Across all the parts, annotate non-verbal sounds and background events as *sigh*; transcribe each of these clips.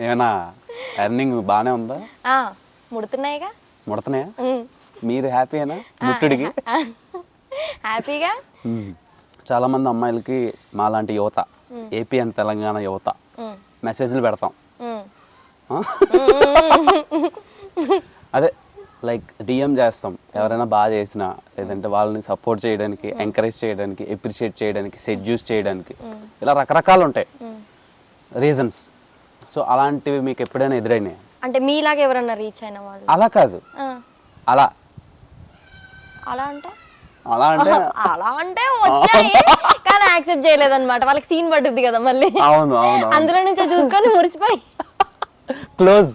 ఏమైనా ఎర్నింగ్ బాగానే ఉందా? ఆ, ముడుతున్నాయిగా. ముడతనాయా ఉమ్. మీరు హ్యాపీయేనా? ముట్టుడికి? హ్యాపీగా? మ్మ్. చాలా మంది అమ్మాయిలకి మాలాంటి యువత ఏపీ అండ్ తెలంగాణ యువత మెసేజ్లు పెడతాం? అదే లైక్ డిఎం చేస్తాం. ఎవరైనా బాగా చేసినా లేదంటే వాళ్ళని సపోర్ట్ చేయడానికి ఎంకరేజ్ చేయడానికి ఎప్రిషియేట్ చేయడానికి సెడ్యూస్ చేయడానికి. ఇలా రకరకాలు ఉంటాయి. రీజన్స్ సో అలాంటివి మీకు ఎప్పుడైనా ఎదురైనాయి? అంటే మీలాగా ఎవరన్నా రీచ్ అయిన వాళ్ళు? అలా కాదు. అలా. అలా అంటే? అలా అంటే *laughs* అలా అంటే వచ్చాయి. కానీ యాక్సెప్ట్ చేయలేదన్నమాట. వాళ్ళకి సీన్ పడుద్ది కదా మళ్ళీ. అవును అవును. అందులో నుంచే చూసుకొని మురిసిపోయి. క్లోజ్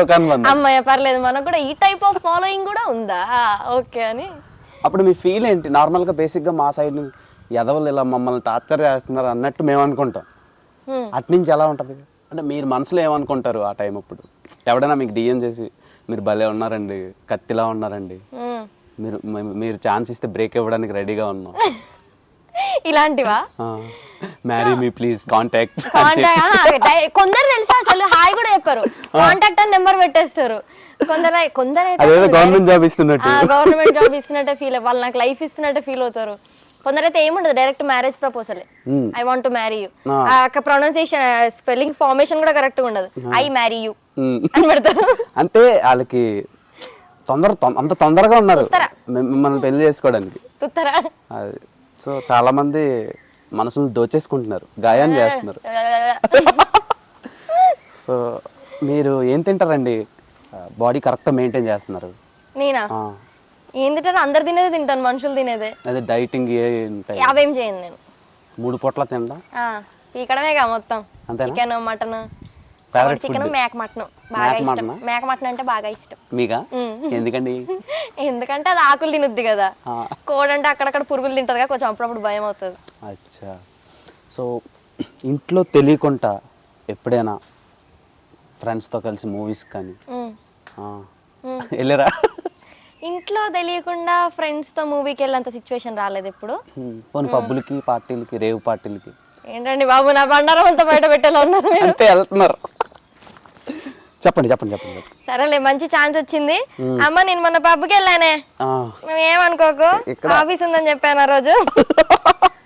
దుకాన్ బంద్ అమ్మాయి పర్లేదు మనకు కూడా ఈ టైప్ ఆఫ్ ఫాలోయింగ్ కూడా ఉందా? ఓకే అని. అప్పుడు మీ ఫీల్ ఏంటి? నార్మల్గా బేసిక్గా మా సైడ్ ఎదవలు ఇలా మమ్మల్ని టార్చర్ చేస్తున్నారు అన్నట్టు మేము అనుకుంటాం. అట్నుంచి ఎలా ఉంటుంది? అంటే మీరు మనసులో ఏమనుకుంటారు ఆ టైం అప్పుడు? ఎవడైనా మీకు డిఎం చేసి మీరు భలే ఉన్నారండి కత్తిలా ఉన్నారండి. మీరు మీరు ఛాన్స్ ఇస్తే బ్రేక్ ఇవ్వడానికి రెడీగా ఉన్నాం. *laughs* ఇలాంటివా? Marry me please contact contact కొందరు తెలుసా అసలు? హాయ్ కూడా చెప్పారు. కాంటాక్ట్ అని నెంబర్ పెట్టేస్తారు. కొందరు కొందరు అదేదో గవర్నమెంట్ జాబ్ ఇస్తున్నట్టు. గవర్నమెంట్ జాబ్ ఇస్తున్నట్టే ఫీల్ వాళ్ళు నాకు లైఫ్ ఇస్తున్నట్టే ఫీల్ అవుతారు. కొందరైతే ఏముండదు direct marriage proposal. I want to marry you. Pronunciation spelling formation కూడా కరెక్ట్ ఉండదు. I marry you. అని పెడతారు. అంటే వాళ్ళకి తొందర అంత తొందరగా ఉన్నారు. మిమ్మల్ని పెళ్ళి చేసుకోవడానికి. సో చాలా మంది మనసులు దోచేసుకుంటున్నారు గాయాన్ని చేస్తున్నారు. సో మీరు ఏం తింటారండి? బాడీ కరెక్ట్గా మెయింటైన్ చేస్తున్నారు. నేనా? ఏం తింటాను? అందరు తినేది తింటాను మనుషులు తినేదే. అదే డైటింగ్ ఏ ఉంటాయి? అవేం చేయను నేను. మూడు పూట్ల తినడా పీకడమేగా మొత్తం? Chicken mutton. ఫేవరెట్ చికెన్ మేక మటన్. బాగా ఇష్టం? మేక మటన్ అంటే బాగా ఇష్టం. మ్మ్. *laughs* ఎందుకండి? ఎందుకంటే అది ఆకులు తినొద్ది కదా. ఆ, కోడ్ అంటే అక్కడక్కడ పురుగులు తింటది కదా కొంచెం అప్పుడప్పుడు భయం అవుతుంది అచ్చా. సో ఇంట్లో తెలియకుండా ఎప్పుడైనా ఫ్రెండ్స్తో కలిసి మూవీస్ కానీ *laughs* వెళ్ళారా? ఇంట్లో తెలియకుండా ఫ్రెండ్స్తో మూవీకి వెళ్ళేంత సిచ్యువేషన్ రాలేదు ఇప్పుడు. పోనీ పబ్బులకి పార్టీలకి రేవ్ పార్టీలకి. ఏంటండి బాబు నా బండారం అంతా బయట పెట్టేలా ఉన్నారు అంతే వెళ్తున్నారు. చెప్పండి చెప్పండి చెప్పండి. సరేలే మంచి ఛాన్స్ వచ్చింది. అమ్మ నేను మొన్న పబ్కి వెళ్ళానే. నువ్వేమనుకోకు? ఆఫీస్ ఉందని చెప్పాను ఆ రోజు. *laughs*